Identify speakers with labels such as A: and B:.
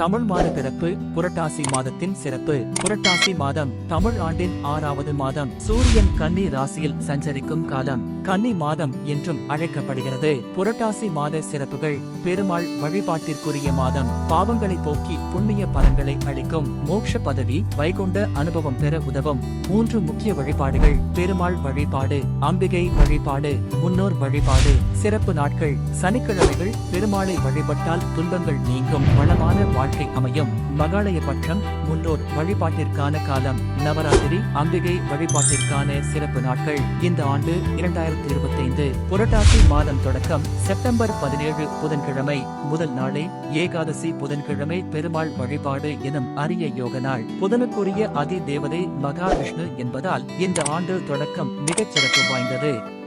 A: தமிழ் மாத பிறப்பு புரட்டாசி மாதத்தின் சிறப்பு. புரட்டாசி மாதம் தமிழ் ஆண்டின் ஆறாவது மாதம். சூரியன் கன்னி ராசியில் சஞ்சரிக்கும் காலம் கன்னி மாதம் என்றும் அழைக்கப்படுகிறது. புரட்டாசி மாத சிறப்புகள் பெருமாள் வழிபாட்டிற்குரிய மாதம். பாவங்களை போக்கி புண்ணிய பலன்களை அளிக்கும். மோட்ச பதவி வைகுண்ட அனுபவம் பெற உதவும். மூன்று முக்கிய வழிபாடுகள் பெருமாள் வழிபாடு அம்பிகை வழிபாடு முன்னோர் வழிபாடு. சிறப்பு நாட்கள் சனிக்கிழமைகள் பெருமாளை வழிபட்டால் துன்பங்கள் நீங்கும். வளமான வாழ்க்கை அமையும். மகாலய பட்சம் முன்னோர் வழிபாட்டிற்கான காலம். நவராத்திரி அம்பிகை வழிபாட்டிற்கான சிறப்பு நாட்கள். இந்த ஆண்டு இரண்டாயிரத்தி இருபத்தி ஐந்து புரட்டாசி மாதம் தொடக்கம். செப்டம்பர் பதினேழு புதன்கிழமை முதல் நாளே ஏகாதசி புதன்கிழமை பெருமாள் வழிபாடு எனும் அரிய யோக நாள். புதனுக்குரிய அதி தேவதை மகாவிஷ்ணு என்பதால் இந்த ஆண்டு தொடக்கம் மிகச் சிறப்பு வாய்ந்தது.